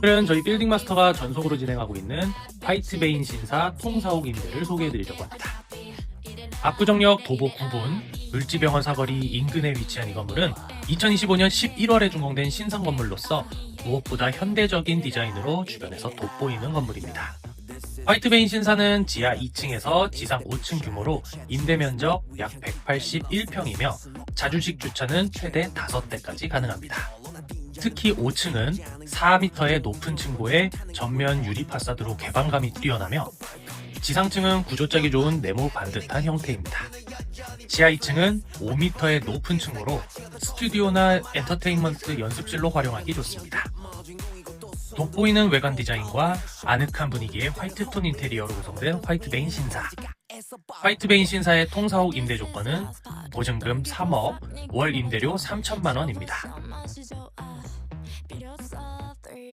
오늘은 저희 빌딩 마스터가 전속으로 진행하고 있는 화이트베인 신사 통사옥 임대를 소개해드리려고 합니다. 압구정역 도보 9분 물지병원 사거리 인근에 위치한 이 건물은 2025년 11월에 준공된 신상 건물로서 무엇보다 현대적인 디자인으로 주변에서 돋보이는 건물입니다. 화이트베인 신사는 지하 2층에서 지상 5층 규모로 임대 면적 약 181평이며 자주식 주차는 최대 5대까지 가능합니다. 특히 5층은 4m의 높은 층고에 전면 유리 파사드로 개방감이 뛰어나며 지상층은 구조짝이 좋은 네모 반듯한 형태입니다. 지하 2층은 5m의 높은 층고로 스튜디오나 엔터테인먼트 연습실로 활용하기 좋습니다. 돋보이는 외관 디자인과 아늑한 분위기의 화이트톤 인테리어로 구성된 화이트베인 신사. 화이트베인 신사의 통사 옥 임대 조건은 보증금 3억, 월 임대료 3천만 원입니다. your